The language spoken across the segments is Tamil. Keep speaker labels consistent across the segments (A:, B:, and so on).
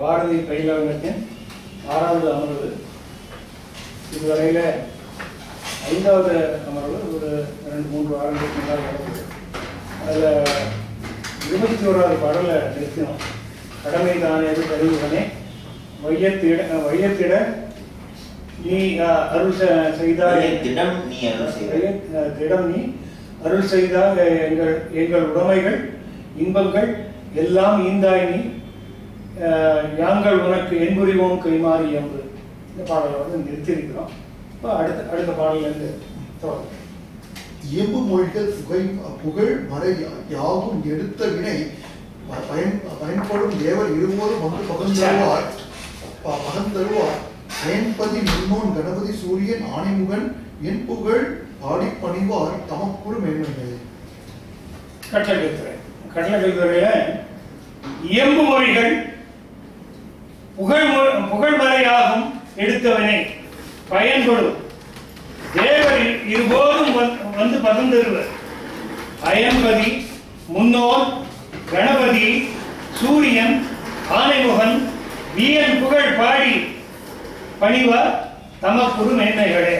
A: பாரதி பயிலகத்தின் ஆறாவது அமர்வு. இதுவரையில் ஐந்தாவது அமர்வு ஒரு ரெண்டு மூன்று வாரங்களுக்கு முன்னால் நடந்தது. அதில் இருபத்தி ஓராவது பாடலை நிறுத்தினோம். கடமை தானேது கருவுடனே வையத்திட வையத்திட நீ அருள் செய்தாய்
B: திடம் நீ
A: திடம் நீ அருள் செய்தால் எங்கள் எங்கள் உடைமைகள் இன்பங்கள் எல்லாம் ஈந்தாய் நீ. யாங்கள் உனக்கு என்புரிவோம் கைமாறி எம்பு இந்த பாடலை வந்து நிறுத்தியிருக்கிறோம். இப்போ அடுத்த அடுத்த பாடலேருந்து தொடரும்
C: இயம்பு மொழிகள் புகை புகழ் மறை யாவும் எடுத்த வினை பயன் பயன்படும் தேவர் இருவோரும் வந்து பகந்தருவார் பகந்தருவார் பயன்பதி முன்னோன் கணபதி சூரியன் ஆணைமுகன் என் புகழ் பாடி பணிவார் தமக்குறு மேன்மைகள்
A: கட்டளைத்துறை கட்டளைத்துறையில் இயம்பு மொழிகள் புகழ் மொ- புகழ்மறையாகும் எடுத்தவனை பயன்படும் தேவர் இருபோதும் வந்து- வந்து அயம்பதி முன்னோர் கணபதி சூரியன் ஆனைமுகன் வீரன் புகழ் பாடி பணிவ தமக்குரு மேன்மைகளே.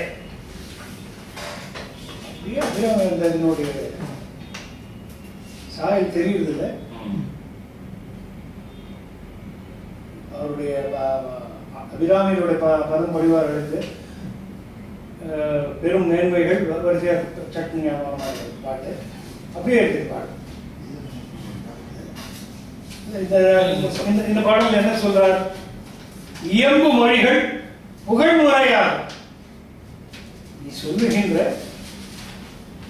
A: சாயல் தெரியுறதில்லை? அவருடைய ப- ப- அபிராமியினுடைய ப பதம் அஹ், பெரும் மேன்மைகள் வரிசையாக சட்னி ஞாபகமாக பாட்டு. அப்படியே இருக்கு பாட்டு. இந்த இந்த- இந்த பாடல் என்ன சொல்றார்? இயம்பு மொழிகள் புகழ்முறையாகும் நீ சொல்லுகின்ற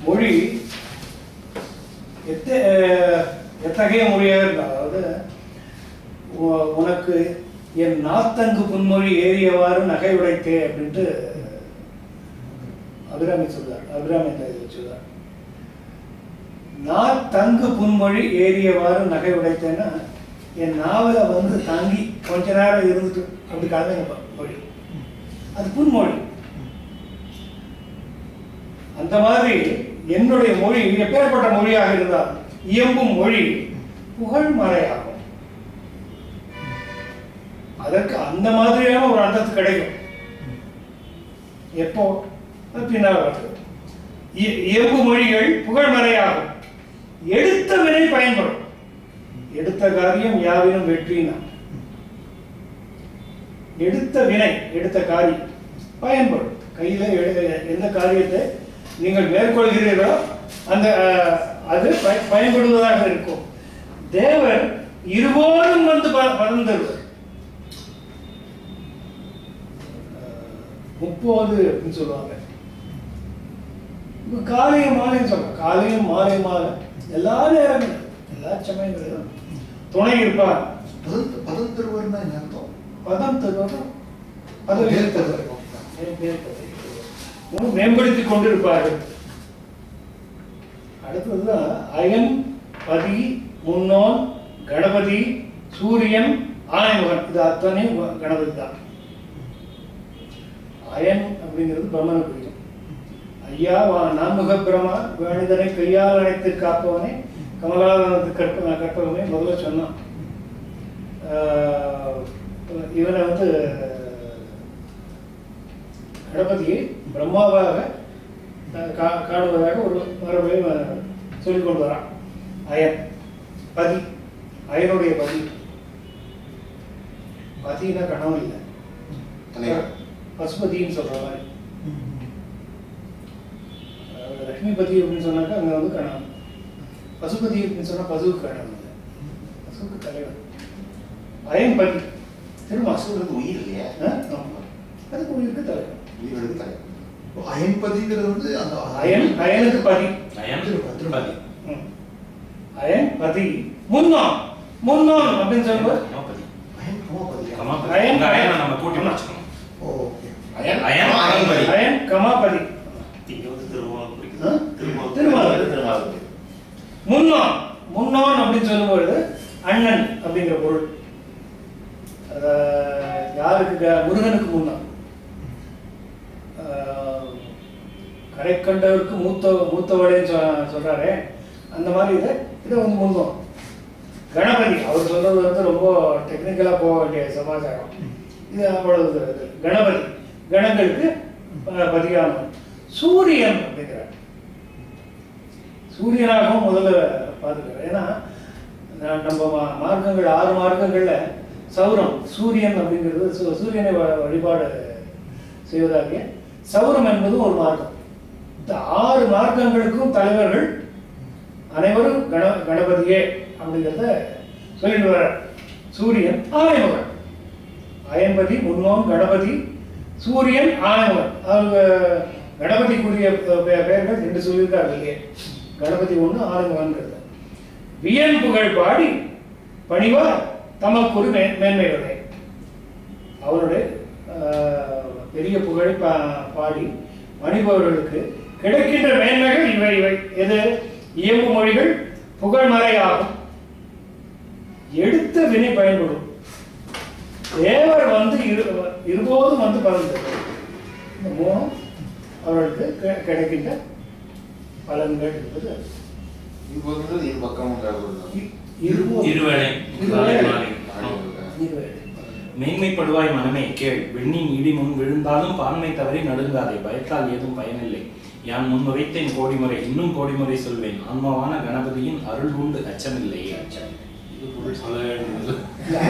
A: மொழி எத்த எத்தகைய மொழியாக இருந்தால் அதாவது உனக்கு என் நாத்தங்கு புன்மொழி ஏறியவாறு நகை உடைத்தே அப்படின்ட்டு அபிராமி சொல்றார். அபிராமி சொல்றார். நான் தங்கு புன்மொழி ஏறியவாறு நகை உடைத்தேன்னா என் நாவல வந்து தங்கி கொஞ்ச நேரம் இருந்துட்டு அப்படி கலந்து மொழி. அது புன்மொழி. அந்த மாதிரி என்னுடைய மொழி எப்பேற்பட்ட மொழியாக இருந்தால் இயம்பும் மொழி புகழ் மறையாகும் அதற்கு அந்த மாதிரியான ஒரு அந்தத்து கிடைக்கும். எப்போ? பின்னால் வருது. இய- இயம்பு மொழிகள் புகழ்மறையாகும் எடுத்த வினை பயன்படும். எடுத்த காரியம் யாவினும் வெற்றினா? எடுத்த வினை எடுத்த காரியம் பயன்படும். கையில எடு- எந்த காரியத்தை நீங்கள் மேற்கொள்கிறீர்களோ அந்த அது பயன்படுவதாக இருக்கும். தேவர் இருவோரும் வந்து ப- முப்போது அப்படின்னு சொல்லுவாங்க. இப்ப காலையும் மாலையும் சொல்றோம் காலையும் மாலை மாலை. எல்லா நேரங்களும் எல்லா சமயங்களிலும். துணை இருப்பார்.
C: பதம் பதம் தருவர்னா என்ன அர்த்தம்?
A: பதம் தருவதும் பதவி. ஏற்பது மேம்படுத்தி கொண்டிருப்பார்கள். அடுத்ததுதான் அயன் பதி முன்னோன் கணபதி சூரியன் ஆணைமுகன் இது அத்தனையும் கணபதி தான். அயன் அப்படிங்கிறது பிரம்மனை குறிக்கும். ஐயா வா நாமுக பிரமா வேணிதனை கையால் அணைத்து காப்பவனே கமலாதனத்து கற்ப கற்பவனே முதல்ல சொன்னான். ஆஹ் இவனை வந்து கணபதியை பிரம்மாவாக கா- காணுவதாக ஒரு மரபை சொல்லிக் கொண்டு வரான். அயன் பதி. அயனுடைய பதி. பதினா கணவன் இல்லை.
B: தலைவர்.
A: பசுபதின்னு சொல்ற மாதிரி. அதாவது லட்சுமி பதி அப்படின்னு சொன்னாக்கா அங்க வந்து கணவன். பசுபதி அப்படின்னு சொன்னா பசுவுக்கு கணவன். இல்லை பசுவுக்கு தலைவர். அயன் பதி திரும்ப
B: அசுரனுக்கு உயிர் இல்லையா?
A: அதுக்கு உயிருக்கு தலைவர்.
B: உயிரோடு தலைவர்.
C: அயன்பதிங்கிறது வந்து அந்த
A: அயன் அயனுக்கு பதி.
D: அயம்
C: திருப்பதி.
A: ம். அயன் பதி. முன்னோன் முன்னோன் அப்படின்னு சொல்லும்போது.
C: அயன் கமாபதி.
A: அயம்
D: அயனை நம்ம கூட்டி வச்சுக்கணும்
B: அயன்.
D: அயன்.
B: அயன்பதி.
A: அயன் கமாபதி. முன்னோன் முன்னோன் அப்படின்னு சொல்லும்போது அண்ணன் அப்படிங்கிற பொருள். அத யாருக்கு முருகனுக்கு முன்னோன் ஆஹ், கரை கண்டவருக்கு மூத்த சொ- சொல்றாரே. அந்த மாதிரி இதை இதை வந்து முன்னோன் கணபதி அவர் சொல்றது வந்து ரொம்ப டெக்னிக்கலா போக வேண்டிய சமாச்சாரம். இது அவ்வளவு. கணபதி. கணங்களுக்கு பதியாகும் சூரியன் அப்படிங்கிறார். சூரியனாகவும் முதல்ல பார்த்துக்கிறார் ஏன்னா நம்ம மார்க்கங்கள் ஆறு மார்க்கங்கள்ல சௌரம் சூரியன் அப்படிங்கிறது சு- சூரியனை வ- வழிபாடு செய்வதாக சௌரம் என்பதும் ஒரு மார்க்கம். இந்த ஆறு மார்க்கங்களுக்கும் தலைவர்கள் அனைவரும் கண கணபதியே அப்படிங்கிறத சொல்லிட்டு வர சூரியன் ஆணைமகன் அயன்பதி முன்னோன் கணபதி சூரியன் ஆணைமகன் அவங்க கணபதிக்குரிய பெயர்கள் ரெண்டு சொல்லியிருக்காங்க கணபதி ஒன்று ஆணைமகன்கிறது வியன் புகழ் பாடி பணிவா தமக்குரு மே மேன்மையுடைய அவருடைய ஆஹ், பெரிய புகழை பா பாடி பணிபவர்களுக்கு கிடைக்கின்ற மேன்மைகள் இவை இவை. எது? இயம்பு மொழிகள் புகழ்மறை ஆகும் எடுத்த வினை பயன்படும். தேவர் வந்து இரு இருபோதும் வந்து பலன்கள் இந்த மூணும் அவர்களுக்கு கிடைக்கின்ற பலன்கள் என்பது அது.
B: இப்போது இரு பக்கமும்
A: இ- இருபோதும்.
D: இருவேளை
A: இருவேளை.
D: மாலை.
A: இருவேளை.
D: மேன்மைப்படுவாய் மனமே கேள் விண்ணின் இடி முன் விழுந்தாலும் பான்மை தவறி நடுங்காதே பயத்தால் ஏதும் பயனில்லை யான் முன் உரைத்தேன் கோடிமுறை இன்னும் கோடிமுறை சொல்வேன் ஆன்மாவான கணபதியின் அருள் உண்டு அச்சமில்லையே அச்சம்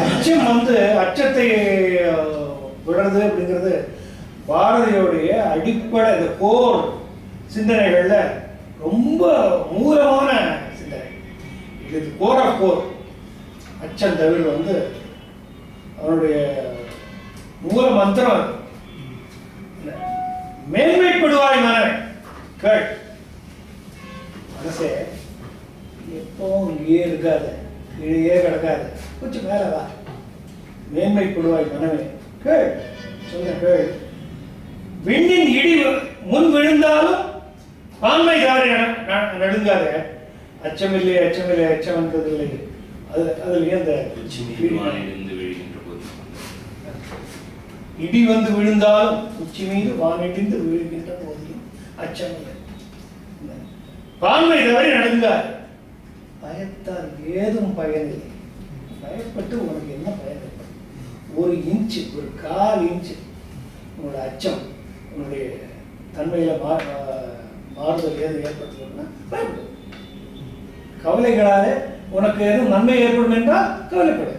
A: அச்சம் வந்து அச்சத்தை விடுறது அப்படிங்கிறது பாரதியோடைய அடிப்படை இந்த கோர் சிந்தனைகளில் ரொம்ப மூலமான சிந்தனை. இது கோர் ஆஃப் கோர் அச்சம் தவிர வந்து அவருடைய மூல மந்திரம் என்ன? மேன்மைப்படுவாய் மனமே. கேள். மனசே எப்பவும் இங்கேயே இருக்காது. கீழே கிடக்காது. கொஞ்சம் மேல வா. மேன்மைப்படுவாய் மனமே. கேள். சொல்ல கேள். விண்ணின் இடி முன் விழுந்தாலும் பான்மை தாரி நடுங்காத. அச்சமில்லை அச்சமில்லை அச்சம் என்பதில்லை. அது அதுலயே அந்த இடி வந்து விழுந்தாலும் உச்சி மீது வானிடிந்து விழுகின்ற போதிலும் அச்சமில்லை. பான்மை தவறி நடந்தார். பயத்தால் ஏதும் பயனில்லை. பயப்பட்டு உனக்கு என்ன பயன் ஒரு இன்ச்சு ஒரு கால் இன்ச்சு உன்னோட அச்சம் உன்னுடைய தன்மையில் மா மாறுதல் ஏது ஏற்படுத்தணும்னா பயப்படு. கவலைகளாலே உனக்கு எதுவும் நன்மை ஏற்படும் என்றால் கவலைப்படு.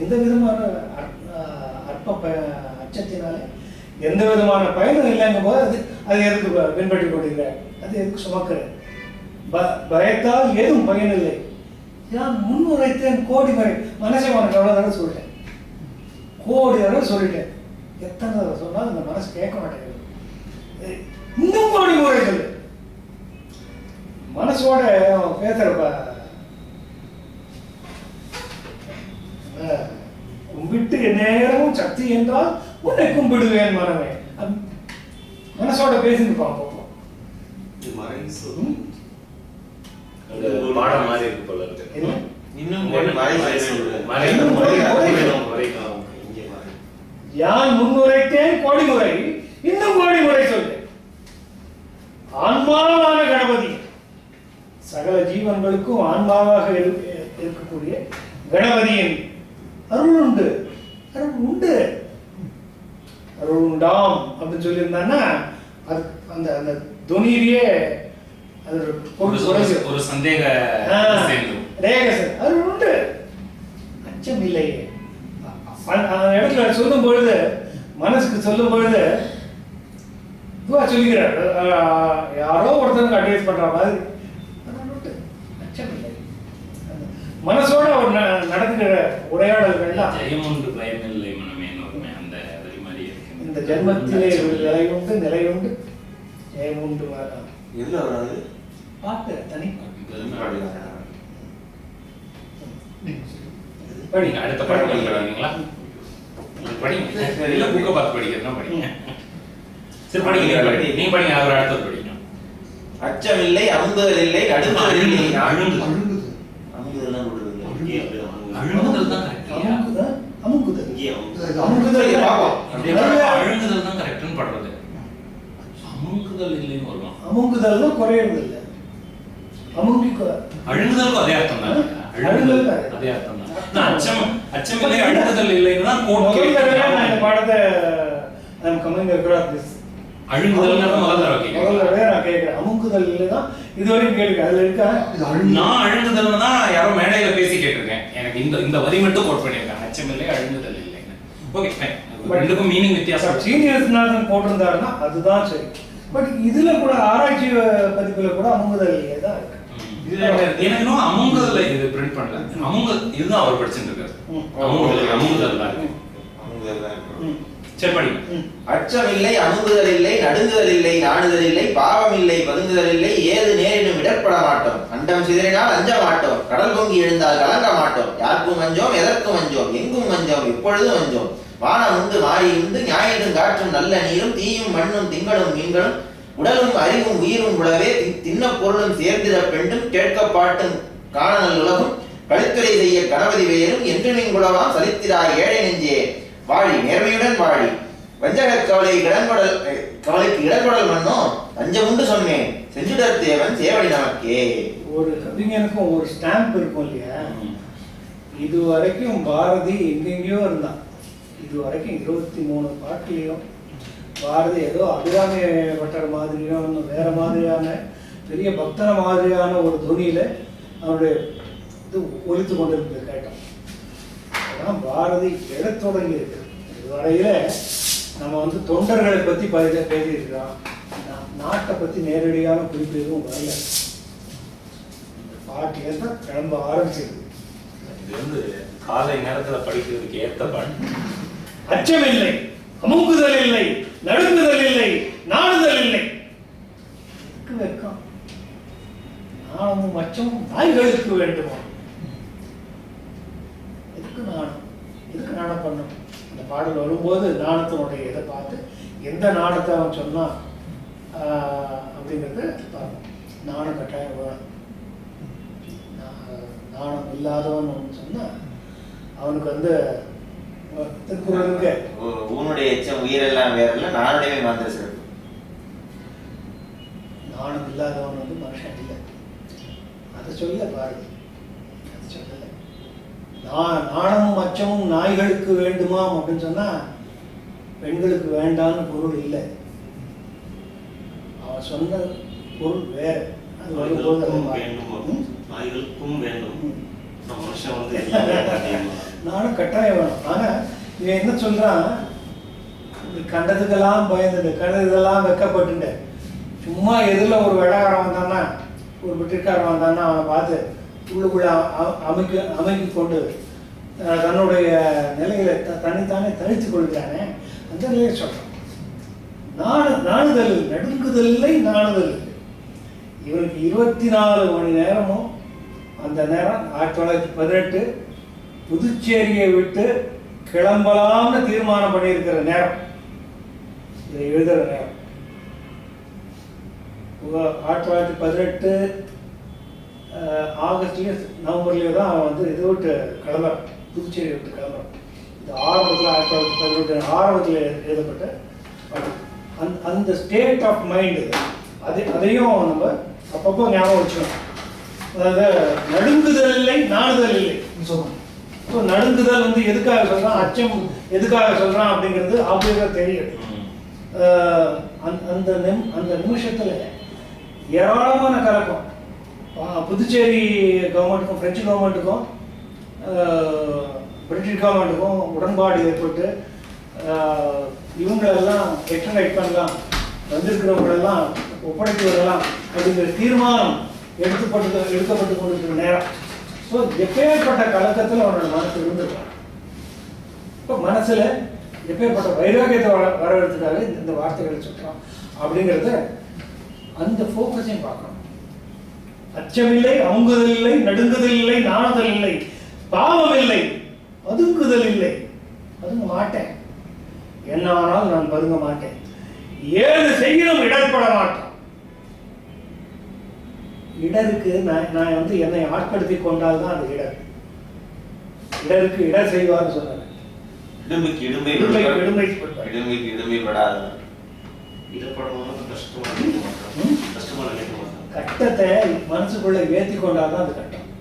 A: எந்த விதமான அற்ப ப அச்சத்தினாலே எந்த விதமான பயனும் இல்லைங்கும் போது அது அது எதுக்கு பின்பற்றி கொண்டிருக்கிற அது எதுக்கு சுமக்கிற? பயத்தால் ஏதும் பயனில்லை. நான் முன் உரைத்தேன் கோடி முறை மனசை உனக்கு எவ்வளோ தடவை சொல்லிட்டேன்? கோடி தடவை சொல்லிட்டேன். எத்தனை தடவை சொன்னாலும் அந்த மனசு கேட்க மாட்டேங்குது. இன்னும் கோடி முறை சொல்லு மனசோட அவன் பேசுறப்ப கும்பிட்டு நேரமும் சக்தி என்றால் உன்னை கும்பிடுவேன் மனமே. மனசோட பேசிட்டு பார்ப்போம். ம்?
D: பாடம் மாதிரி இருக்கு போல இருக்கு
A: என்ன?
B: இன்னும் கோடி மறை
A: இன்னும் கோடி மறை
D: இன்னும் மறை.
B: இங்கே மறை.
A: யான் முன்னுரைத்தேன் கோடி முறை இன்னும் கோடி முறை சொல்லு ஆன்மாவான கணபதி சகல ஜீவன்களுக்கும் ஆன்மாவாக இரு- இருக்கக்கூடிய கணபதியின் அருள் உண்டு அருள் உண்டு அருள் உண்டாம் அப்படின்னு சொல்லியிருந்தான்னா அது அந்த அந்த துணியிலேயே ஒரு
D: சந்தேக
A: அது உண்டு. அச்சம் இல்லையே அந்த இடத்துல சொல்லும் பொழுது மனசுக்கு சொல்லும் பொழுது இதுவா சொல்லிக்கிறார் யாரோ ஒருத்தருக்கு அட்வைஸ் பண்ற மாதிரி. அது உண்டு. அச்சம் இல்லை. அந்த மனசோட அவர் ந- நடந்துக்கிற உரையாடல்கள்லாம்
D: ஜெயம் உண்டு பயமில்லை மனமேன்னு வருமே அந்த வரி மாதிரி இருக்கு.
A: இந்த ஜென்மத்திலே ஒரு நிலை உண்டு நிலை உண்டு. ஜெயம் உண்டு வாராம்.
B: எதுல வராது?
A: பாட்டு தனி.
D: படிங்க அடுத்த பாடம் படிக்கிறீங்களா படிங்க. இல்ல புக்கை பார்த்து படிங்க. சரி படிங்க நீங்க படிங்க. அவர் அடுத்தது படிங்க
B: அச்சமில்லை அமுங்குதல் இல்லை அடுங்குதல் இல்லை.
D: அழுங்கு.
C: அழுகுது
B: அமுங்குதல்லாம் விடுறது
D: அழுங்குதல் தான்?
A: அமுக்குதல் அமுக்குதல்
B: அமுங்குதல். பார்ப்போம்.
D: அழுங்குதல் தான் கரெக்ட்னு படுறது. அமுங்குதல் இல்லைன்னு வருவான்.
A: அமுங்குதல்னா குறையறது
D: தான்
A: அழுங்குதல்
D: இல்லை அழுங்குதல்
A: தடவை நான் இந்த
D: கேட்கிறேன்
A: பாடத்தை I am coming across this
D: அழுங்குதல்ங்கிறத முதல் தடவை
A: முதல்
D: கேட்கிறேன்
A: தடவை நான் கேட்கிறேன் அமுக்குதல் இல்லை தான் இது வரைக்கும் கேட்கிறேன் அதுல இருக்கா
D: நான் அழுங்குதல்னு யாரோ மேடையில பேசி கேட்டிருக்கேன் எனக்கு இந்த இந்த வரி மட்டும் கோட் பண்ணியிருக்காங்க அச்சம் இல்லை அழுங்குதல் இல்லைன்னு ஓகே ரெண்டுக்கும் மீனிங் வித்தியாசம்
A: சீனியர்ஸ்நாதன் போட்டிருந்தாருன்னா அதுதான் சரி பட் இதுல கூட ஆராய்ச்சி பதிப்புல கூட அமுங்குதல் இல்லையே தான்
D: எனக்கு இன்னும் அமுங்குதல்ல இது பிரிண்ட் பண்ணல. அமுங்க இதுதான் அவர் படிச்சுட்டு இருக்காரு.
A: ம்.
D: அமுங்குதல் அமுங்குதல் தான் சரி
A: ம்.
B: அச்சம் இல்லை அமுங்குதல் இல்லை நடுங்குதல் இல்லை நாணுதல் இல்லை பாவம் இல்லை பதுங்குதல் இல்லை ஏது நேரினும் இடர்பட மாட்டோம் அண்டம் சிதறினால் அஞ்ச மாட்டோம் கடல் பொங்கி எழுந்தால் கலங்க மாட்டோம். யாருக்கும் மஞ்சோம் எதற்கும் மஞ்சோம் எங்கும் மஞ்சோம் எப்பொழுதும் மஞ்சோம் வானம் உண்டு மாறி உண்டு ஞாயிறும் காற்றும் நல்ல நீரும் தீயும் மண்ணும் திங்களும் மீன்களும் உடலும் அறிவும் உயிரும் உலவே தின்ன பொருளும் சேர்ந்திட பெண்டும் கேட்கப்பாட்டும் காணல் உலகம். கழுத்துரை செய்ய கணபதி வேறும் என்று நீங்குளவாம் சலித்திராய் ஏழை நெஞ்சே. வாழி நேர்மையுடன் வாழி. வஞ்சக கவலை கிடங்கொடல் கவலைக்கு இடங்கொடல் மன்னோ அஞ்சமுண்டு சொன்னேன். செஞ்சுடர் தேவன் சேவடி நமக்கே.
A: ஒரு கவிஞனுக்கும் ஒரு ஸ்டாம்ப் இருக்கும் இல்லையா? இது வரைக்கும் பாரதி எங்கெங்கேயோ இருந்தான். இது வரைக்கும் இருபத்தி மூணு பாட்டிலையும் பாரதி ஏதோ அபிராமி பட்டர் மாதிரியோ இன்னும் வேற மாதிரியான பெரிய பக்தன மாதிரியான ஒரு துணியில அவருடைய இது ஒலித்து கொண்டிருந்தது கேட்டோம். அதான் பாரதி எழத் தொடங்கி இருக்கு இதுவரையில நம்ம வந்து தொண்டர்களை பத்தி பதி- பேசியிருக்கிறோம். நாட்டை பத்தி நேரடியான குறிப்பு எதுவும் வரல. பாட்டில தான் கிளம்ப ஆரம்பிச்சது
D: இது வந்து காலை நேரத்துல படிக்கிறதுக்கு ஏத்த பாட்டு.
A: அச்சமில்லை அமுக்குதல் இல்லை. நடுங்குதல் இல்லை நாடுதல் இல்லை வெக்கம். நாணமும் அச்சமும் நாய்களுக்கு வேண்டுமா? எதுக்கு நாணம்? எதுக்கு நாணம் பண்ணும் அந்த பாடல் வரும்போது நாணத்தினுடைய இதை பார்த்து எந்த நாணத்தை அவன் சொன்னான்? ஆஹ், அப்படிங்கிறத நாணம் கட்டாயம் வேணும். நாணம் இல்லாதவன் சொன்னா அவனுக்கு வந்து
B: ஊனுடைய எச்சம் உயிரெல்லாம் வேறல்ல நானுடைய மாத்திர சிறப்பு.
A: நாணம் இல்லாதவன் வந்து மனுஷன் இல்லை. அதை சொல்ல பாரதி அதை சொல்லலை. நான் நாணமும் அச்சமும் நாய்களுக்கு வேண்டுமாம் அப்படின்னு சொன்னா பெண்களுக்கு வேண்டான்னு பொருள் இல்லை. அவன் சொன்ன பொருள் வேற. அது வரும்போது
E: நாய்களுக்கும். வேண்டும்? வேண்டும்? மனுஷன் வந்து எல்லாமே
A: நானும் கட்டாயம் வேணும். ஆனால் இவன் என்ன சொல்கிறான் கண்டதுக்கெல்லாம் பயந்துட்டு கண்டதுக்கெல்லாம் வெக்கப்பட்டுட்டு சும்மா எதிரில் ஒரு வெள்ளக்காரன் வந்தான்னா ஒரு பிரிட்டிஷ்காரன் வந்தான்னா அவனை பார்த்து உள்ளுக்குள்ளே அமைக்க அமைக்கி கொண்டு தன்னுடைய நிலையில த- தனித்தானே தனித்து கொள்கிறானே அந்த நிலையை சொல்கிறான் நாடு நாடுதல் நடுங்குதல்லை நாடுதல் இவனுக்கு இருபத்தி நாலு மணி நேரமும் அந்த நேரம் ஆயிரத்தி தொள்ளாயிரத்தி பதினெட்டு புதுச்சேரியை விட்டு கிளம்பலாம்னு தீர்மானம் பண்ணியிருக்கிற நேரம். இதை எழுதுகிற நேரம். ஆயிரத்தி தொள்ளாயிரத்தி பதினெட்டு ஆகஸ்ட்லேயும் ஆகஸ்ட்லயோ தான் அவன் வந்து இதை விட்டு கிளம்புறான். புதுச்சேரி விட்டு கிளம்புறான். இது ஆரம்பத்தில் ஆயிரத்தி தொள்ளாயிரத்தி பதினெட்டு ஆரம்பத்தில் எழுதப்பட்ட அந் அந்த அந்த ஸ்டேட் ஆஃப் மைண்டு அது அதையும் நம்ம அப்பப்போ ஞாபகம் வச்சுக்கணும். அதாவது நடுங்குதல் இல்லை நாடுதல் இல்லை.
C: சொல்லணும்
A: ஸோ நடுங்குதல் வந்து எதுக்காக சொல்றான்? அச்சம் எதுக்காக சொல்றான் அப்படிங்கிறது ஆப்வியஸாக தெரியும். அந்த- நிம் அந்த நிமிஷத்துல ஏராளமான கலக்கம். புதுச்சேரி கவர்மெண்ட்டுக்கும் பிரெஞ்சு கவர்மெண்ட்டுக்கும் பிரிட்டிஷ் கவர்மெண்ட்டுக்கும் உடன்பாடு ஏற்பட்டு இவங்களெல்லாம் எக்ஸ்ட்ரைட் பண்ணலாம் வந்திருக்கிறவங்களெல்லாம் ஒப்படைத்து வரலாம் அப்படிங்கிற தீர்மானம் எடுத்துப்பட்டு எடுக்கப்பட்டு கொண்டிருக்கிற நேரம். ஸோ எப்பேற்பட்ட கலக்கத்தில் அவனோட மனசு இருந்திருக்கான் இப்போ மனசுல எப்பேற்பட்ட வைராகியத்தை வர வரவேற்கிறதுக்காக இந்த இந்த வார்த்தைகளை சொல்றான். அப்படிங்கிறத அந்த ஃபோக்கஸையும் பார்க்கணும். அச்சமில்லை அமுங்குதல் இல்லை நடுங்குதல் இல்லை நாணுதல் இல்லை பாவம் இல்லை பதுங்குதல் இல்லை பதுங்க மாட்டேன். என்ன ஆனாலும் நான் பதுங்க மாட்டேன். ஏழு செய்யணும் இடர்பட மாட்டேன். இடருக்கு நான் நான் வந்து என்னை ஆட்படுத்தி கொண்டால் தான் அது இடர் இடருக்கு இடர் செய்வார்னு
B: இடும்பை- விடுபட-
A: இடும்பை விடுபட.
B: இடும்பைக்கு இடும்பை படாத.
A: கட்டத்தை மனசுக்குள்ள ஏத்தி கொண்டாதான் அது கட்டம்.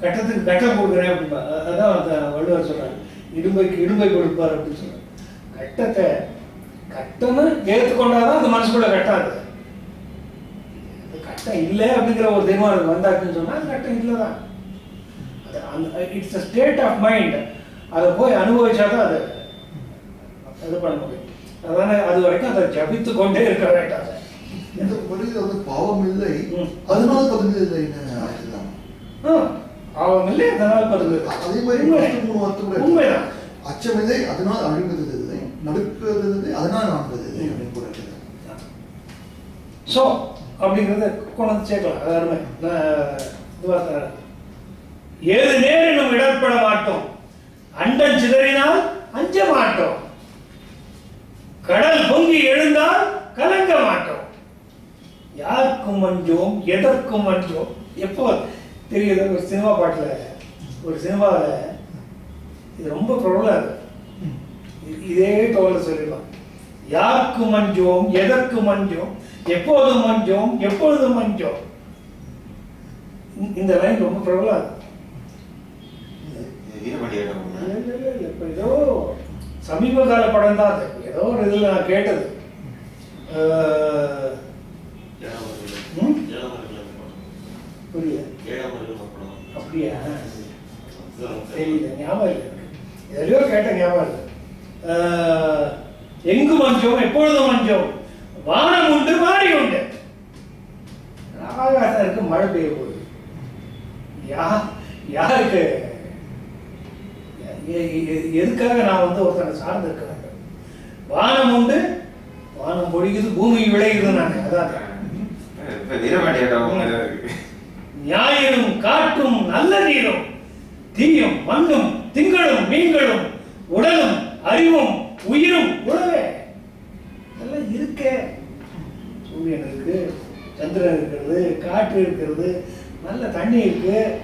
A: கட்டத்துக்கு கட்டம் கொடுக்குறேன் அப்படின்பா அதான் வள்ளுவர் சொல்றாரு. இடும்பைக்கு இடும்பை கொடுப்பார் அப்படின்னு சொல்றாரு. கட்டத்தை கட்டம்னு ஏற்றுக்கொண்டாதான் அந்த மனசுக்குள்ள கட்டாது கட்டம் இல்லை அப்படிங்கிற ஒரு தீர்மானம் வந்தாச்சுன்னு சொன்னா அது கட்டம் இல்லை தான் அது அந்த it's a state of mind அதை போய் அனுபவிச்சாதான் அது இது பண்ண முடியும். அதனால அது வரைக்கும் அதை ஜபித்து கொண்டே இருக்க வேண்டாம்
C: இந்த வழியில் வந்து பாவம் இல்லை. அதனால ஆயிடலாம்
A: ஆ, பாவம் இல்லை அதனால பருது
C: அதே மாதிரி மூணு வார்த்தை
A: உண்மைதான்
C: அச்சமில்லை அதனால் அழுகுறது இல்லை நடுக்குறது இல்லை அதனால் இல்லை அப்படின்னு கூட
A: ஸோ அப்படிங்கிறத கொண்டு வந்து சேர்க்கலாம். அது அருமை. இதுவாக தரேன் ஏது நேரினும் இடர்பட மாட்டோம். அண்டன் சிதறினால் அஞ்ச மாட்டோம். கடல் பொங்கி எழுந்தால் கலங்க மாட்டோம். யாருக்கும் மஞ்சோம் எதற்கும் மஞ்சோம் எப்போ தெரியுது? ஒரு சினிமா பாட்டில் ஒரு சினிமாவில் இது ரொம்ப பிரபலம் இது இதே டோல சொல்லிடலாம். யாருக்கு மஞ்சோம் எதற்கு மஞ்சோம் எப்போது மஞ்சோம் எப்பொழுது மஞ்சோம் இந்த- லைன் ரொம்ப பிரபலம். இப்ப ஏதோ சமீப கால படம் தான் அது. ஏதோ ஒரு இதுல நான் கேட்டது. புரியல. அப்படியா? தெரியல ஞாபகம் இல்லை. எதையோ கேட்ட ஞாபகம் இல்லை. எங்கு மஞ்சோம் எப்பொழுதும் மஞ்சோம் வானம் உண்டு மாறி உண்டு. ஆகாசம் இருக்கு மழை பெய்ய போகுது. யா யாருக்கு? எதுக்காக நான் வந்து ஒருத்தனை சார்ந்து வானம் உண்டு வானம் பொழிக்குது பூமி விளையுது நான் அதான். ஞாயிறும் காற்றும் நல்ல நீரும் தீயும் மண்ணும் திங்களும் மீன்களும் உடலும் அறிவும் உயிரும் உழவே இதெல்லாம் இருக்கே. சூரியன் இருக்கு சந்திரன் இருக்கிறது காற்று இருக்கிறது நல்ல தண்ணி இருக்கு.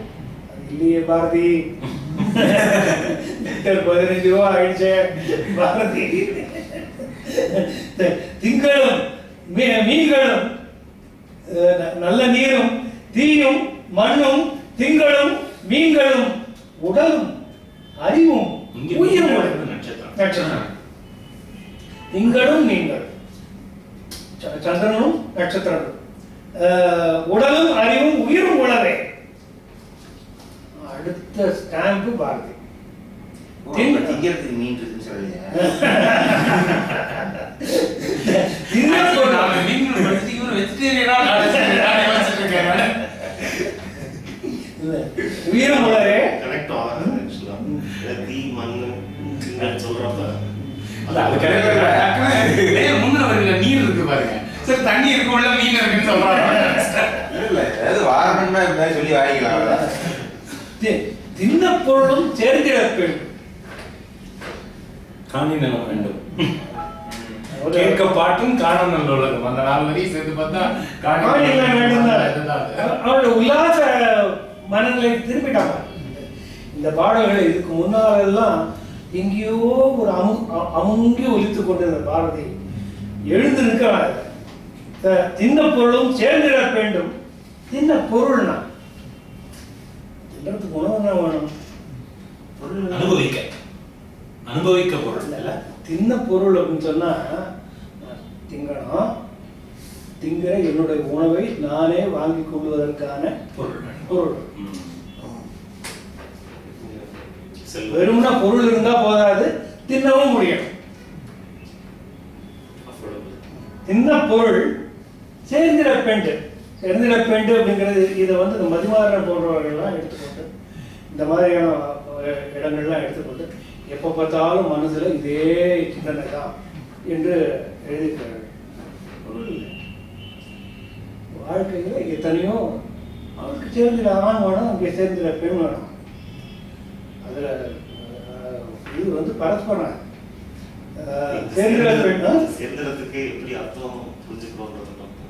A: இல்லையே பாரதி. லிட்டர் பதினஞ்சு ரூபா ஆயிடுச்சு பாரதி. திங்களும் மீன்களும் நல்ல நீரும் தீயும் மண்ணும் திங்களும் மீன்களும் உடலும் அறிவும் உயிரும்.
D: நட்சத்திரம்.
A: திங்களும் மீன்கள் ச- சந்திரனும் நட்சத்திரமும் உடலும் அறிவும் உயிரும் உளவே அடுத்த ஸ்டாம்பு பாரதி.
B: திங்கிறதுக்கு மீன் இருக்குன்னு
A: உயிரும் உளவே
E: connect ஆகாது actually. ஏன்னா தீ, திங்கள் சொல்றப்ப.
D: இல்ல, அது வரியில நீர் இருக்கு பாருங்க. சரி தண்ணி இருக்குள்ள மீன் இருக்குன்னு சொல்றாங்க.
B: இல்ல ஏதாவது வாரணும்னா மாதிரி சொல்லி வாங்கிக்கலாம்.
A: தி- தின்ன பொருளும் சேர்ந்திட வேண்டும்
D: காணி நிலம் வேண்டும். கேட்க பாட்டும் காண நல்ல உலகம். அந்த நாலு வரையும் சேர்த்து பார்த்தா
A: காணி வேண்டும்.
D: அது.
A: அவனோட உல்லாச மனநிலை திரும்பிட்டாங்க. இந்த பாடல்கள் இதுக்கு முன்னால எல்லாம் எங்கேயோ ஒரு அமு அமுங்கி ஒலித்து கொண்டிருந்த பாரதி எழுந்து நிற்கிறாங்க தின்ன பொருளும் சேர்ந்திட வேண்டும். தின்ன பொருள்னா தின்னறதுக்கு உணவு என்ன வேணும்? பொருள்
D: அனுபவிக்க. அனுபவிக்க பொருள்.
A: இல்ல தின்ன பொருள் அப்படின்னு சொன்னா திங்கணும். திங்கிற என்னுடைய உணவை நானே வாங்கிக் கொள்வதற்கான
D: பொருள்.
A: பொருள். வெறும்னா பொருள் இருந்தா போதாது தின்னவும் முடியும். தின்ன பொருள் சேர்ந்திட பெண்டு சேர்ந்திட பெண்டு அப்படிங்கிறது இதை வந்து இந்த மதிமாறன் போன்றவர்கள்லாம் எடுத்துக்கொண்டு இந்த மாதிரியான இடங்கள்லாம் எடுத்துக்கொண்டு எப்போ பார்த்தாலும் மனசுல இதே சிந்தனை தான் என்று எழுதியிருக்கிறார்கள். வாழ்க்கையில எத்தனையோ அவருக்கு சேர்ந்திட ஆண் வேணும் அங்கே சேர்ந்திட பெண் வேணும் அதுல இது வந்து பரஸ்பரம் சேர்ந்திட பெண் ஆ?
E: சேர்ந்ததுக்கு எப்படி அர்த்தம் புரிஞ்சுக்கிறோங்கிறது பார்ப்போம்.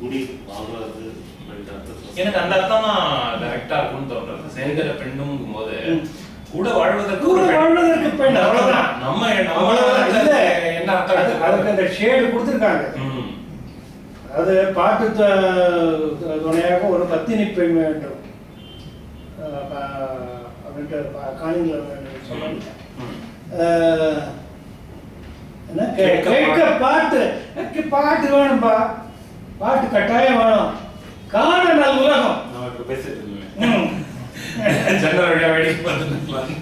E: கூடி வாழ்றது
D: எனக்கு அந்த அர்த்தம் தான் கரெக்டா இருக்கும்னு தோன்றது சேர்கிற பெண்ணும் போது. கூட வாழ்வதற்கு
A: கூட. வாழ்வதற்கு பெண். அவ்வளவுதான்.
D: நம்ம என்ன அர்த்தம்
A: அது- அதுக்கு அந்த ஷேடு கொடுத்துருக்காங்க. அது பாட்டு துணையாக ஒரு பத்தினி பெண் வேண்டும். அப்படின்ட்டு
D: ம்.
A: அஹ், என்ன?
D: கேட்க
A: பாட்டு. எனக்கு பாட்டு வேணும்பா. பாட்டு கட்டாயம் வேணும். காண நல் உலகம்.
D: இப்ப பேசிட்டு. ஜன்னல் வழியா வேடிக்கை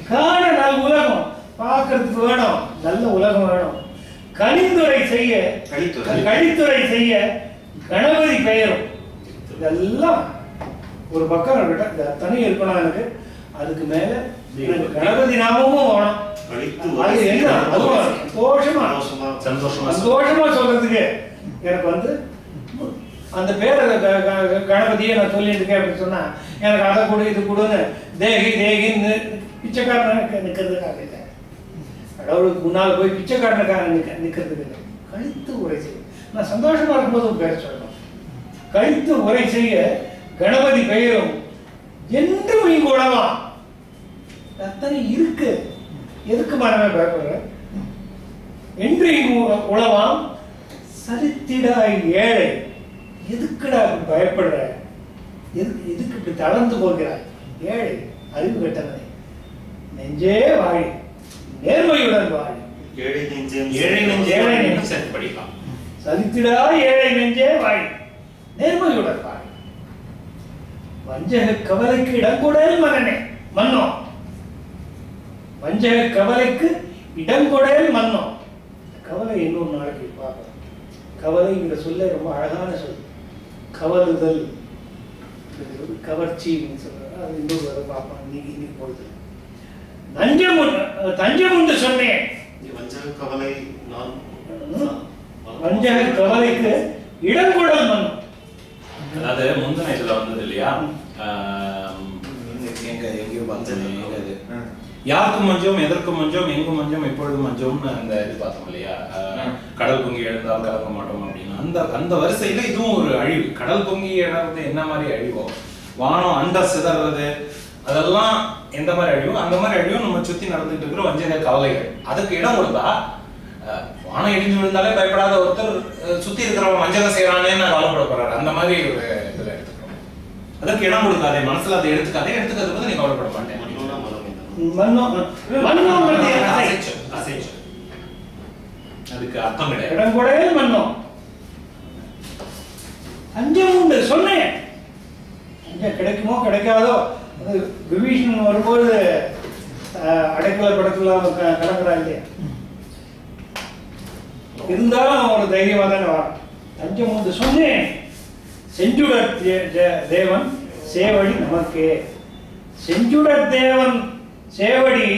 A: காண நல் உலகம். பார்க்கறதுக்கு வேணும். நல்ல உலகம் வேணும். கணிந்துரை செய்ய கழித்துறை செய்ய கணபதி பெயரும். இதெல்லாம் ஒரு பக்கம் இருக்கட்டும். இந்த அத்தனை இருக்கணும் எனக்கு அதுக்கு மேல கணபதி நாமமும் வேணும். அது என்ன? சந்தோஷமா.
E: சந்தோஷமா
A: சொல்றதுக்கு எனக்கு வந்து அந்த பேரை க- கணபதியை நான் சொல்லிட்டு இருக்கேன் அப்படின்னு சொன்னா எனக்கு அதை கொடு இது கொடுன்னு தேகி தேகின்னு பிச்சைக்காரனுக்கு நிற்கிறதுக்காக இல்லை. கடவுளுக்கு முன்னால் போய் பிச்சைக்காரனுக்காக நிற்க நிற்கிறதுக்கு இல்லை. கழித்து உரை செய்ய நான் சந்தோஷமா இருக்கும்போது ஒரு பேர் சொல்லணும். கழித்து உரை செய்ய கணபதி பெயரும் என்றும் நீ உணவாம் அத்தனை இருக்கு. எதுக்கு மரமே பயப்படுற? என்று உளவாம் சரித்திடாய் ஏழை. எதுக்குடா பயப்படுற? எதுக்கு எதுக்கு இப்படி தளர்ந்து போகிறாய்? ஏழை அறிவு கெட்டவனே நெஞ்சே வாழி நேர்மையுடன் வாழி.
E: ஏழை நெஞ்சம்
D: ஏழை நெஞ்சு
A: ஏழை நெஞ்சு.
D: நெஞ்சு படிக்கலாம்.
A: சலித்திடா ஏழை நெஞ்சே வாழி நேர்மையுடன் வாழி. வஞ்சக கவலைக்கு இடங்கொடேல் மகனே மன்னோ. வஞ்சக கவலைக்கு இடங்கொடேல் மன்னோ. கவலை இன்னொரு நாளைக்கு பார்ப்போம். கவலைங்கிற சொல்ல ரொம்ப அழகான சொல். ஒரு கவர்ச்சின்னு சொல்றாங்க. அது இன்னொரு வரை பார்ப்போம். இன்னைக்கு இன்னைக்கு பொழுது நஞ்சம் தஞ்சம் உண்டு சொன்னேன்.
E: வஞ்சக கவலை நான்
A: வஞ்சக கவலைக்கு இடங்கொடல் மன்னோ
D: அதாவது முந்தின இதுல வந்தது இல்லையா? எங்க எங்கேயோ பார்த்தேன் எங்க இது யாருக்கும் மஞ்சம் எதற்கும் மஞ்சம் எங்கும் மஞ்சம் எப்பொழுதும் மஞ்சம்னு அந்த இது பார்த்தோம் இல்லையா? ஆஹ், கடல் பொங்கி எழுந்தால் கலக்க மாட்டோம்? அந்த அந்த வரிசையில இதுவும் ஒரு அழிவு. கடல் பொங்கி எழுறது என்ன மாதிரி அழிவோ? வானம் அண்ட சிதறது அதெல்லாம் எந்த மாதிரி அழிவோ? அந்த மாதிரி அழிவும் நம்ம சுத்தி நடந்துட்டு இருக்கிற வஞ்சக கவலைகள். அதுக்கு இடம் கொடுத்தா வானம் இடிஞ்சு விழுந்தாலே பயப்படாத ஒருத்தர் சுத்தி இருக்கிறவங்க வஞ்சகம் செய்யறானேன்னு கவலைப்பட போறாரு அந்த மாதிரி ஒரு இதுல எடுத்துக்கணும். அதற்கு இடம் கொடுக்காதே மனசுல அதை எடுத்துக்காதே எடுத்துக்கிறது போது நீ கவலைப்பட மாட்டேன். அதுக்கு அர்த்தம் கிடையாது.
A: இடங்கொடையில் மன்னோ அஞ்சம் உண்டு சொன்னேன். அஞ்சம் கிடைக்குமோ கிடைக்காதோ? அது விபீஷன் வரும்போது அடைக்கல படத்துல கிளம்புறா க- இல்லையா? இருந்தாலும் ஒரு தைரியமா தானே வரான். அஞ்சம் உண்டு சொன்னேன். செஞ்சுடர் தேவன் சேவடி நமக்கே. செஞ்சுடர் தேவன் சேவடி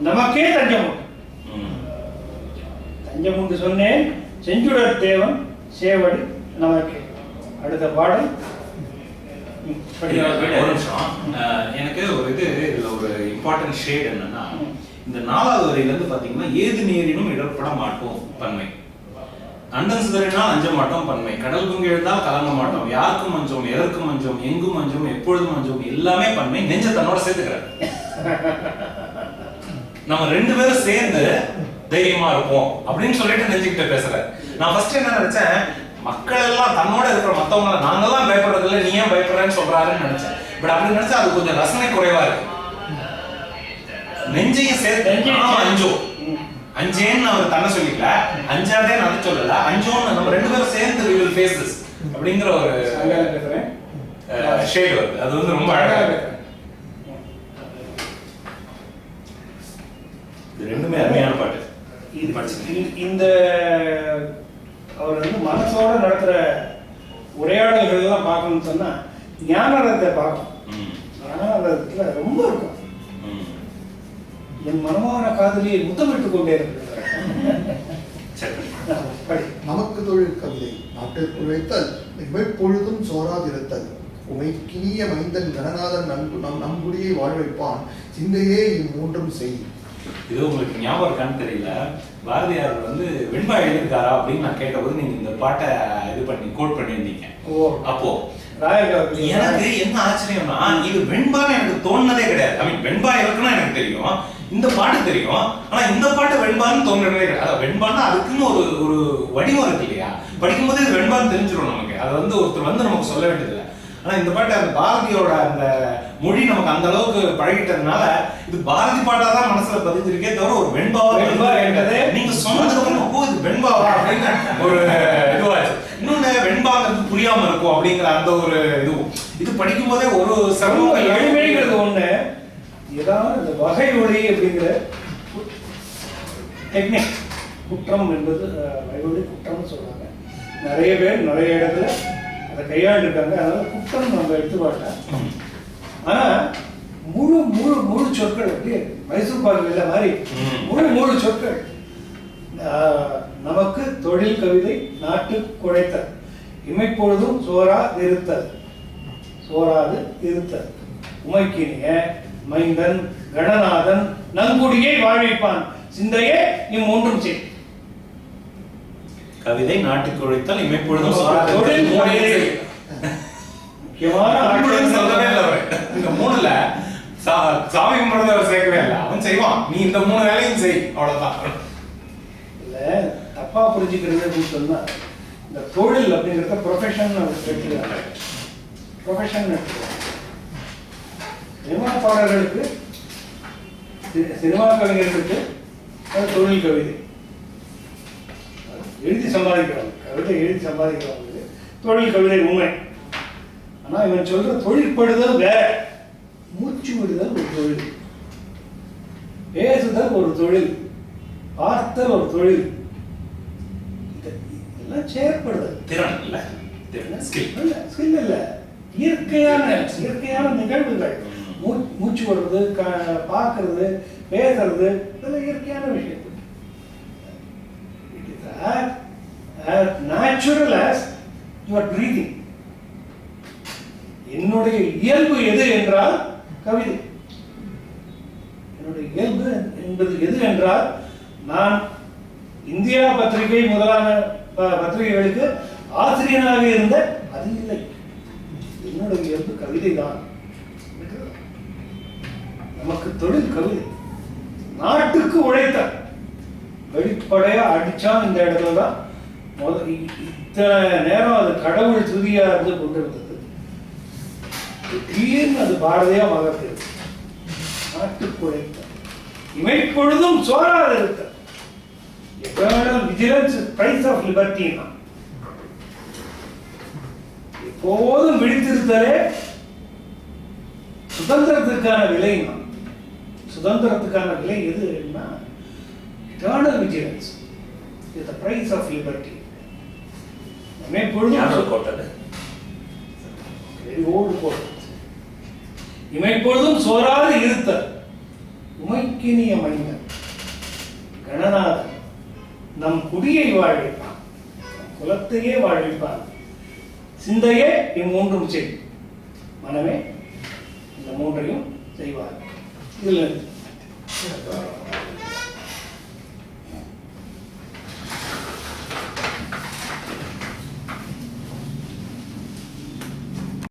A: நமக்கே தஞ்சம் உண்டு தஞ்சம் உண்டு சொன்னேன் செஞ்சுடர் தேவன் சேவடி நமக்கு. அடுத்த பாடல். ம், படிங்க.
D: ஒரு நிமிஷம். அஹ், எனக்கு ஒரு இது இதுல ஒரு இம்பார்ட்டன்ட் ஷேட் என்னன்னா இந்த நாலாவது வரையில இருந்து பாத்தீங்கன்னா ஏது நேரினும் இடர்பட மாட்டோம் பன்மை. அண்டன் சிதறினால் அஞ்ச மாட்டோம் பன்மை. கடல் பொங்கி எழுந்தால் கலங்க மாட்டோம். யாருக்கும் மஞ்சம் எதற்கும் மஞ்சம் எங்கும் மஞ்சம் எப்பொழுதும் மஞ்சம் எல்லாமே பன்மை. நெஞ்ச தன்னோட சேர்த்துக்கிறார். நம்ம ரெண்டு பேரும் சேர்ந்து தைரியமா இருப்போம் அப்படின்னு சொல்லிட்டு நெஞ்சுக்கிட்ட பேசுறாரு. நான் ஃபர்ஸ்ட் என்ன நினைச்சேன் மக்கள் எல்லாம் தன்னோட இருக்கிற மத்தவங்கள நாங்கெல்லாம் பயப்படுறது இல்ல நீ ஏன் பயப்படுறேன்னு சொல்றாருன்னு நினைச்சேன். பட் அப்படி நினைச்சா அது கொஞ்சம் ரசனை குறைவா இருக்கு. நெஞ்சையும் சேர்த்து
A: ம்.
D: அஞ்சேன்னு அவர் தன்னை சொல்லிக்கல. அஞ்சாதே நான் சொல்லல. அஞ்சோன்னு நம்ம ரெண்டு பேரும் சேர்ந்து we will face this அப்படிங்கிற ஒரு. ஷேட் வருது. அது வந்து ரொம்ப அழகா இருக்கு. இது ரெண்டுமே அருமையான பாட்டு.
A: இந்த- இந்த அவர் வந்து மனசோட நடத்துற உரையாடல்கள் எல்லாம் பார்க்கணும்னு சொன்னா ஞானரத்தை பார்க்கணும்
D: ம்,
A: ஞானரத்துல ரொம்ப இருக்கும். என் மனமான காதலியை முத்தமிட்டுக் கொண்டே இருக்கிறார்.
C: நமக்கு தொழில் கவிதை நாட்டிற்கு உழைத்தல் இமைப்பொழுதும் சோராதிருத்தல் உமைக்கினிய மைந்தன் கணநாதன் நன்பு நம் நம்புடியை வாழ வைப்பான். சிந்தையே இம்மூன்றும் செய்.
D: இது உங்களுக்கு ஞாபகம் இருக்கான்னு தெரியல. பாரதியார் வந்து வெண்பா எழுதியிருக்காரா அப்படின்னு நான் கேட்டபோது நீங்க இந்த பாட்டை இது பண்ணி கோட் பண்ணியிருந்தீங்க.
A: ஓ.
D: அப்போ எனக்கு என்ன ஆச்சரியம்னா இது வெண்பான்னு எனக்கு தோணுனதே கிடையாது. ஐ மீன் வெண்பா இருக்குன்னு எனக்கு தெரியும். இந்த பாட்டு தெரியும். ஆனா இந்த பாட்டு வெண்பான்னு தோன்றதே கிடையாது. வெண்பான்னா அதுக்குன்னு ஒரு ஒரு வடிவம் இருக்கு இல்லையா? படிக்கும்போது இது வெண்பான்னு தெரிஞ்சிடும் நமக்கு. அது வந்து ஒருத்தர் வந்து நமக்கு சொல்ல வேண்டியதில்லை. ஆனா இந்த பாட்டு அந்த பாரதியோட அந்த மொழி நமக்கு அந்த அளவுக்கு பழகிட்டதுனால இது பாரதி பாட்டா தான் மனசுல பதிஞ்சிருக்கே தவிர ஒரு வெண்பாவா
A: வெண்பா என்பது
D: நீங்க சொன்னதுக்கு அப்புறம் ஓ இது வெண்பாவா? அப்படின்னு ஒரு இதுவாச்சு. இன்னொன்னு வெண்பாங்கிறது புரியாம இருக்கும் அப்படிங்கிற அந்த ஒரு இதுவும். இது படிக்கும் போதே ஒரு
A: சமூக
D: சிரமம்
A: எளிமைங்கிறது ஒண்ணு. ஏதாவது இந்த வகை ஒளி அப்படிங்கிற டெக்னிக் குற்றம் என்பது வகையொலி குற்றம்னு சொல்றாங்க. நிறைய பேர் நிறைய இடத்துல அதை கையாண்டிருக்காங்க. அதனால குற்றம் நம்ம எடுத்துக்காட்டேன் ஆனா முழு முழு முழு சொற்கள் அப்படியே மைசூர் பாக்கு இல்லை மாதிரி. முழு முழு சொற்கள். நமக்கு தொழில் கவிதை நாட்டு குழைத்தல். இமைப்பொழுதும் சோரா இருத்தல் சோராது இருத்தல் உமைக்கினிய மைந்தன் கணநாதன் நங்குடியை வாழ்விப்பான். சிந்தையே இம்மூன்றும் செய்.
D: கவிதை நாட்டுக்கு உழைத்தால் இமைப்பொழுதும். இந்த மூணுல சா- சாமி கும்பிடுறத அவர் சேர்க்கவே இல்லை. அவன் செய்வான். நீ இந்த மூணு வேலையும் செய். அவ்வளவுதான்.
A: இல்ல தப்பா புரிஞ்சுக்கிறது அப்படின்னு சொன்னா இந்த தொழில் அப்படிங்கிறத ப்ரொஃபஷன் எடுத்துக்கிறாங்க ப்ரொஃபஷன் சினிமா பாடல்களுக்கு சி- சினிமா கவிஞர்களுக்கு தொழில் கவிதை. எழுதி சம்பாதிக்கிறவங்க. கவிதை எழுதி சம்பாதிக்கிறவங்களுக்கு தொழில் கவிதை உண்மை. ஆனா இவன் சொல்ற தொழிற்படுதல் வேற. மூச்சு விடுதல் ஒரு தொழில். பேசுதல் ஒரு தொழில். பார்த்தல் ஒரு தொழில். இதெல்லாம் செயற்படுதல்.
D: திறன் இல்ல. திறன் ஸ்கில்
A: இல்ல. இல்ல. இயற்கையான இயற்கையான நிகழ்வுகள். மூச்சு விடுறது க- பார்க்கறது பேசுறது இதெல்லாம் இயற்கையான விஷயம் it is as natural as your breathing. என்னுடைய இயல்பு எது என்றால் கவிதை. என்னுடைய இயல்பு என்பது எது என்றால் நான் இந்தியா பத்திரிகை முதலான ப- பத்திரிகைகளுக்கு ஆசிரியனாக இருந்த அது இல்லை. என்னுடைய இயல்பு கவிதை தான். நமக்கு தொழில் கவிதை. நாட்டுக்கு உழைத்தார் வெளிப்படையா அடிச்சான் இந்த இடத்துல தான் இத்தனை நேரம் அது கடவுள் துதியா இருந்து கொண்டிருந்தது. திடீர்னு அது பாரதியா மகத்து நாட்டுக்குழைத்த இமைப்பொழுதும் சோறாது இருக்க. எட்டர்னல் விஜிலன்ஸ் பிரைஸ் ஆஃப் லிபர்ட்டினா எப்போதும் விழித்திருத்தலே சுதந்திரத்துக்கான விலை சுதந்திரத்துக்கான விலை எதுன்னா eternal vigilance is the price of liberty இமைப்பொழுதும் சோராது இருத்த உமைக்கினிய மனிதன். கணநாதன் நம் குடியை வாழ்விப்பான். குலத்தையே வாழ்விப்பான். சிந்தையே இம்மூன்றும் செய். மனமே இந்த மூன்றையும் செய்வார். இதில்